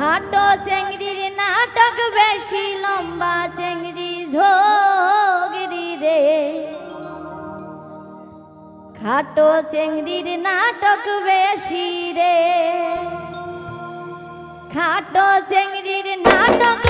খাটো চেংড়ির নাটক বেশি, লম্বা চেংড়ি ঝোগড়ি রে। খাটো চেংড়ির নাটক বেশি রে। খাটো চেংড়ির নাটক